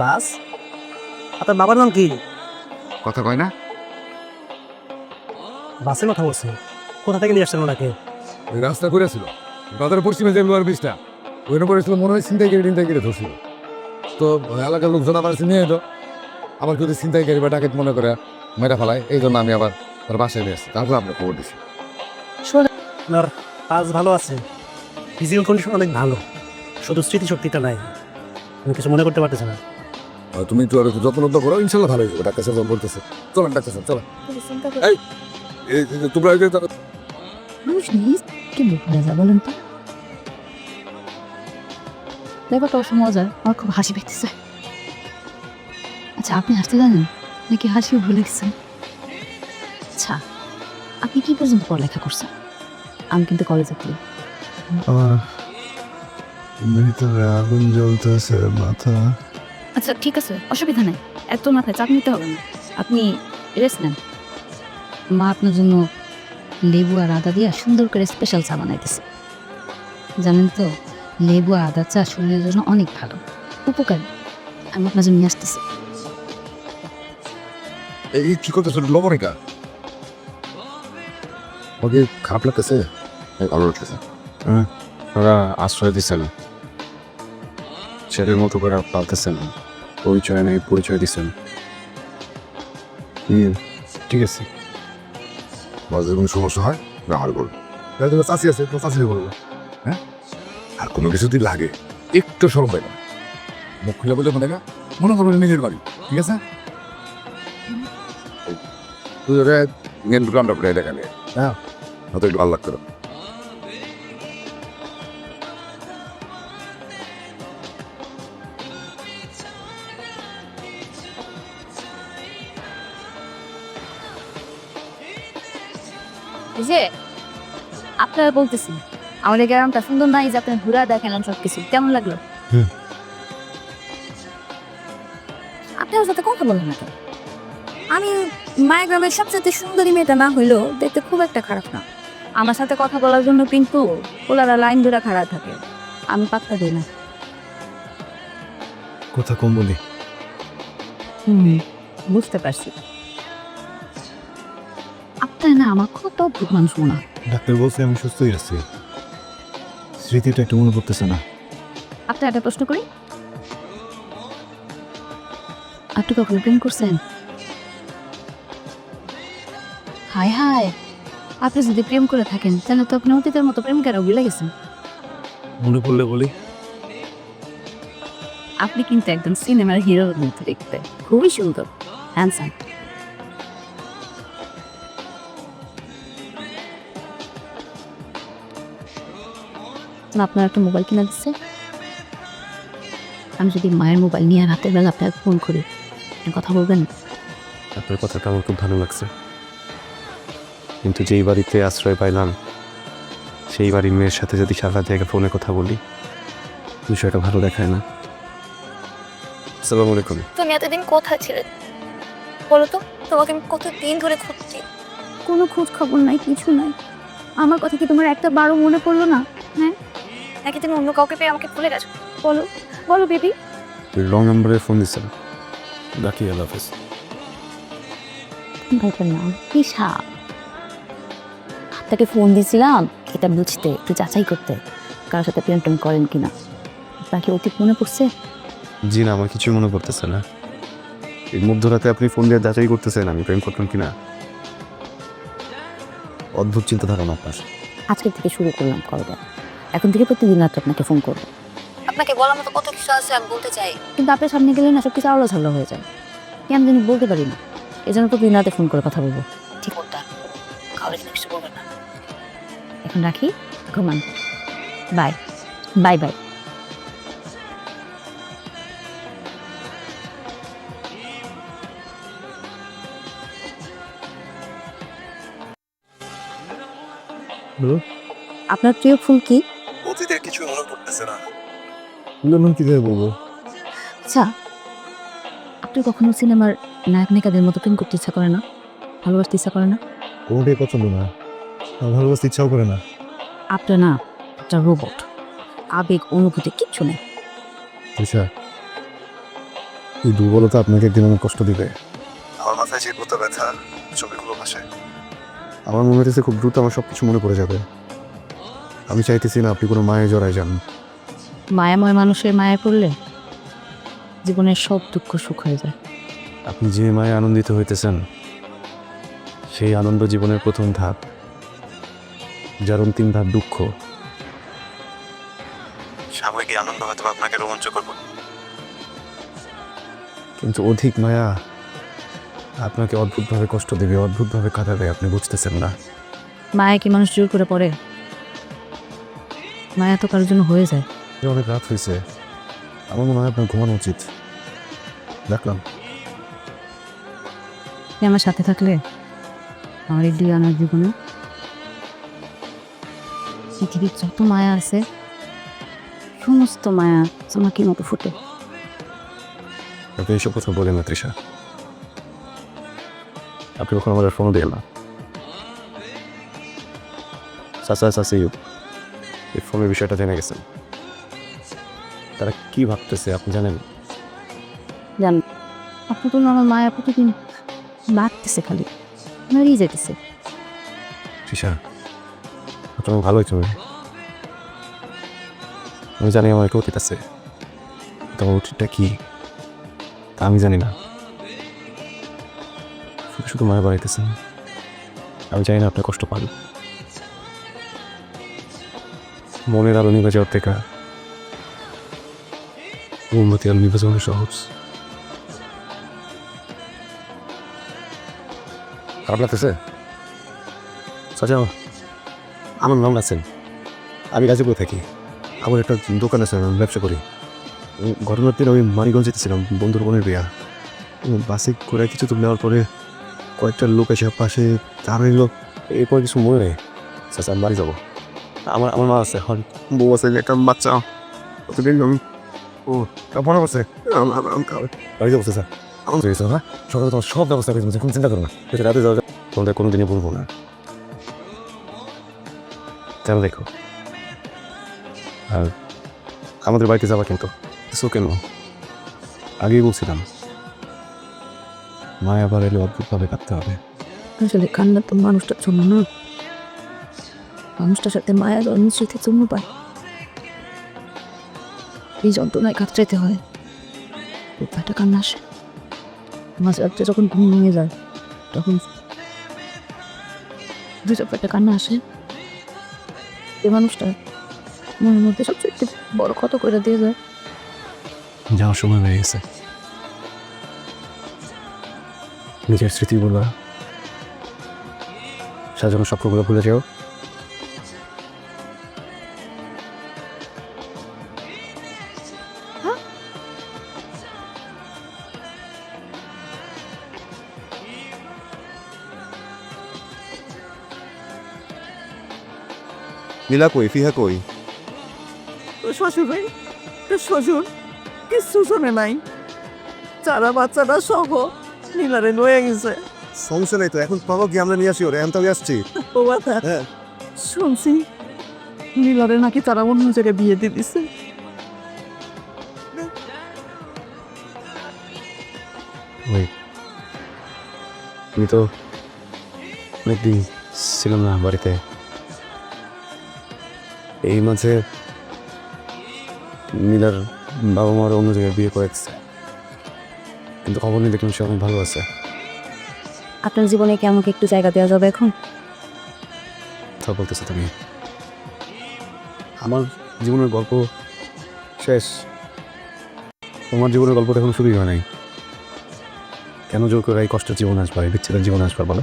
বাস? আপনার বাবার নাম কি? কথা কয় না। বাসের কথা বলছে। কোথা থেকে নিয়ে আসছেন ওনাকে? রাস্তা করেছিল বাজারের পশ্চিমে যে লোয়ার ব্রিজটা ওই নম্বরে ছিল মনে হয় চিন্তাই কেটে চিন্তাই কেটে ধরছিল। তো এলাকার লোকজন আমার নিয়ে এলো। আমার যদি চিন্তাই গাড়ি বা ডাকেত মনে করে মেরা ফেলায় এই জন্য আমি আবার ওর বাসায় নিয়ে আসছি। তারপর আপনার খবর দিচ্ছি আপনার পাস ভালো আছে। ফিজিক্যাল কন্ডিশন অনেক ভালো। শুধু স্মৃতিশক্তিটা নাই। আমি কিছু মনে করতে পারতেছি না। তুমি একটু আর একটু যত্ন করো ইনশাল্লাহ ভালো যাবে ডাক্তার সাহেব বলতেছে চলেন ডাক্তার সাহেব চলো এই তোমরা এই যে মানুষ নিজ কি বলে যা বলেন তো? ব্যাপারটা অবশ্য মজার আমার খুব হাসি পেতেছে। আচ্ছা আপনি হাসতে জানেন? নাকি হাসিও ভুলে গেছেন? আচ্ছা আপনি কি পর্যন্ত পড়ালেখা করছেন? আমি কিন্তু কলেজে পড়ি। ভিতরে আগুন জ্বলতেছে মাথা। আচ্ছা ঠিক আছে অসুবিধা নাই। এত মাথায় চাপ নিতে হবে না। আপনি রেস্ট নেন। মা আপনার জন্য লেবু আর আদা দিয়ে সুন্দর করে স্পেশাল চা বানাইতেছে। জানেন তো লেবু আর আদা চা শরীরের জন্য অনেক ভালো। উপকারী। আমি আপনার জন্য নিয়ে আসতেছি। এই কি করতেছো? লবণিকা ওকে খারাপ লাগতেছে। লাগতেছে। ওরা আশ্রয় দিচ্ছেন ছেলের মতো করে পালতেছেন পরিচয় নেই পরিচয় দিচ্ছেন ঠিক আছে। বাজারে কোনো সমস্যা হয় না আর বলব তোমার চাষি আছে তো চাষি বলব হ্যাঁ? আর কোনো কিছু যদি লাগে একটু সরম পাই না। মুখ খুলে বলে মনে না মনে করব নিজের বাড়ি ঠিক আছে? তুই ওরা মেন গ্রাউন্ড করে দেখালে। হ্যাঁ। হয়তো একটু ভালো লাগতো যে আপনারা বলতেছি আমাদের গ্রামটা সুন্দর নাই যে আপনার ঘুরা দেখালেন সব কিছু কেমন লাগল? হুম। আপনার সাথে কথা বলেন না আমি মায়ের গ্রামের সবচেয়ে সুন্দরী মেয়েটা না হইলেও দেখতে খুব একটা খারাপ না। আমার সাথে কথা বলার জন্য কিন্তু ওনারা লাইন ধরে খারাপ থাকে। আমি পাত্তা দিই না। কথা কম বলি। হুম বুঝতে পারছি। না আমার কত হয়। ডাক্তার বলছে আমি সুস্থই আছি। স্মৃতিটা একটু মনে পড়তেছে না। আপনার একটা প্রশ্ন করি? আপনি কখনো প্রেম করছেন? হায় হায় আপনি যদি প্রেম করে থাকেন তাহলে তো আপনি অতীতের মতো প্রেমিকারা ভুলে গেছেন মনে পড়লে বলি। আপনি কিন্তু একদম সিনেমার হিরোর মতো দেখতে। খুবই সুন্দর হ্যান্ডসাম আপনার একটা মোবাইল কিনা দিচ্ছে? আমি যদি মায়ের মোবাইল নিয়ে রাতের বেলা আপনাকে ফোন করি আপনি কথা বলবেন আপনার কথাটা আমার খুব ভালো লাগছে। কিন্তু যেই বাড়িতে আশ্রয় পাইলাম সেই বাড়ির মেয়ের সাথে যদি সারা জায়গায় ফোনে কথা বলি বিষয়টা ভালো দেখায় না। আসসালামু আলাইকুম তুমি এতদিন কোথায় ছিলে? বলো তো তোমাকে আমি কত দিন ধরে খুঁজছি? কোনো খোঁজ খবর নাই কিছু নাই। আমার কথা কি তোমার একটা বারো মনে পড়ল না? নাকি তুমি অন্য কাউকে পেয়ে আমাকে ভুলে গেছো? বলো বলো বেবি। রং নাম্বারে ফোন দিচ্ছিলাম ডাকি আল্লাহ হাফেজ। ভাইটার নাম কি সাপ ফোন দিয়েছিলাম এটা বুঝতে একটু যাচাই করতে কারোর সাথে প্রেম টেম করেন কিনা। আপনার কি অতীত মনে পড়ছে? জি না আমার কিছুই মনে পড়তেছে না। এই মধ্যরাতে আপনি ফোন দিয়ে যাচাই করতেছেন আমি প্রেম করতাম কিনা? অদ্ভুত চিন্তাধারা না আপনার। আজকের থেকে শুরু করলাম কলটা এখন থেকে প্রতিদিন রাত্রে আপনাকে ফোন করব। আপনাকে বলার মতো কত কিছু আছে আমি বলতে চাই। কিন্তু আপনার সামনে গেলে না সব কিছু আলো ঝালো হয়ে যায়। কি আমি জানি বলতে পারি না। এই জন্য প্রতিদিন রাতে ফোন করে কথা বলব। ঠিক ওটা কিছু বলবেন না। এখন রাখি? ঘুমান। বাই। Bye bye. আপনার প্রিয় ফুল কি? কিছু মনে পড়তেছে না। বললাম কীভাবে বলব? আচ্ছা আপনি কখনো সিনেমার নায়ক নায়িকাদের মতো প্রেম করতে ইচ্ছা করে না? ভালোবাসতে ইচ্ছা করে না? কোনোটাই পছন্দ না। আমার ভালোবাসতে ইচ্ছাও করে না। আপনার না একটা রোবট আবেগ অনুভূতি কিচ্ছু নেই। আচ্ছা এই দুর্বলতা আপনাকে একদিন অনেক কষ্ট দিবে। আমার মাথায় যে কত ব্যথা ছবিগুলো ভাসে আমার মনে হচ্ছে খুব দ্রুত আমার সব কিছু মনে পড়ে যাবে। আমি চাইতেছি না আপনি কোনো মায়ে জড়ায় যান। মায়াময় মানুষের মায়া পড়লে জীবনের সব দুঃখ সুখ হয়ে যায়। আপনি যে মায়ে আনন্দিত হইতেছেন সেই আনন্দ জীবনের প্রথম ধাপ যার অন্তিম ধাপ দুঃখ। সাময়িক এই আনন্দ হয়তো আপনাকে রোমাঞ্চ করব। কিন্তু অধিক মায়া আপনাকে অদ্ভুতভাবে কষ্ট দেবে অদ্ভুতভাবে কাঁদাবে আপনি বুঝতেছেন না। মায়া কি মানুষ জোর করে পড়ে? মায়া তো কারোর জন্য হয়ে যায়। অনেক রাত হয়েছে। আমার মনে হয় আপনার ঘুমানো উচিত। দেখলাম। আমার সাথে থাকলে? আমার এই দুই আনার জীবনে? পৃথিবীর যত মায়া আছে সমস্ত মায়া আমাকে মতো ফুটে। আপনি এইসব কথা বলেন না তৃষা। আপনি কখন আমাদের ফোন দিলেন না। চাচা চাচি এই ফোনের বিষয়টা জেনে গেছেন। তারা কি ভাবতেছে আপনি জানেন? জান। আপনি তো আমার প্রতিদিন বাড়তেছে খালি হারিয়ে যেতেছে তৃষা আমি জানি আমার একটা অতীত আছে। তোমার অতীতটা কি? তা আমি জানি না। শুধু শুধু মায়া বাড়াইতেছেন আমি জানি না আপনার কষ্ট পান। মনের আলো নিভে যাওয়ার থেকে উন্নতি আলো নিভে যাওয়ানো সহজ। খারাপ লাগতেছে? আমার নাম আছেন আমি গাজীপুর থাকি। আমার একটা দোকান আছে আমি ব্যবসা করি। ঘটনার দিন আমি মানিগঞ্জ যেতেছিলাম বন্ধুর বোনের বিয়া। বাসে করে কিছু তো নেওয়ার পরে কয়েকটা লোক এসে পাশে তার এলো এরপর কিছু মনে নেই। আচ্ছা আমি বাড়ি যাব। আমার আমার মা আছে হন। বউ আছে একটা বাচ্চা। কতদিন আমি ও তা আছে পড়ছে আম- আম- আম- আম- বাড়ি যাব স্যার। আমার হয়েছে হ্যাঁ? সকালে তোমার সব ব্যবস্থা করে দিয়েছি, কোনো চিন্তা করো না। ঠিক রাতে যাও। তোমাদের কোনোদিনই বলব না। কেন দেখো? আর আমাদের বাড়িতে যাবা কিন্তু। সো কেন আগেই বলছিলাম। মায়া আবার এলে অদ্ভুতভাবে কাঁদতে হবে। আসলে কান্না তো মানুষটার জন্য না। মানুষটার সাথে মায়া জন্ম স্মৃতির জন্য পায় এই যন্ত্রণায় কাতরাইতে হয় একটা কান্না আসে মাঝে রাত্রে যখন ঘুম ভেঙে যায় তখন দু একটা কান্না আসে এই মানুষটা মনের মধ্যে সবচেয়ে বড় ক্ষত করে দিয়ে যায় যাওয়ার সময় হয়ে গেছে নিজের স্মৃতিগুলো সাজানো স্বপ্নগুলো ভুলে যাও নীলা কই ফিহা কই? তো শ্বশুর ভাই তো শ্বশুর? কিচ্ছু শোনে নাই? চারা বাচ্চাটা সহ নীলারে লয়ে গেছে। সমস্যা নাই তো এখন পাবো কি? আমরা নিয়ে আসি ওরে এখন তো আসছি। ও কথা হ্যাঁ। শুনছি নীলারে নাকি তারা অন্য জায়গায় বিয়ে দিয়ে দিছে। ওই তো অনেকদিন ছিলাম না বাড়িতে। এই মাঝে নীলার বাবা মার অন্য জায়গায় বিয়ে করেছে কিন্তু খবর নিয়ে দেখলাম সে অনেক ভালো আছে। আপনার জীবনে কি আমাকে একটু জায়গা দেওয়া যাবে এখন? কথা বলতেছো তুমি। আমার জীবনের গল্প শেষ। তোমার জীবনের গল্পটা এখন শুরুই হয় নাই। কেন জোর করে এই কষ্টের জীবন আসবার এই বিচ্ছেদের জীবন আসবার বলো?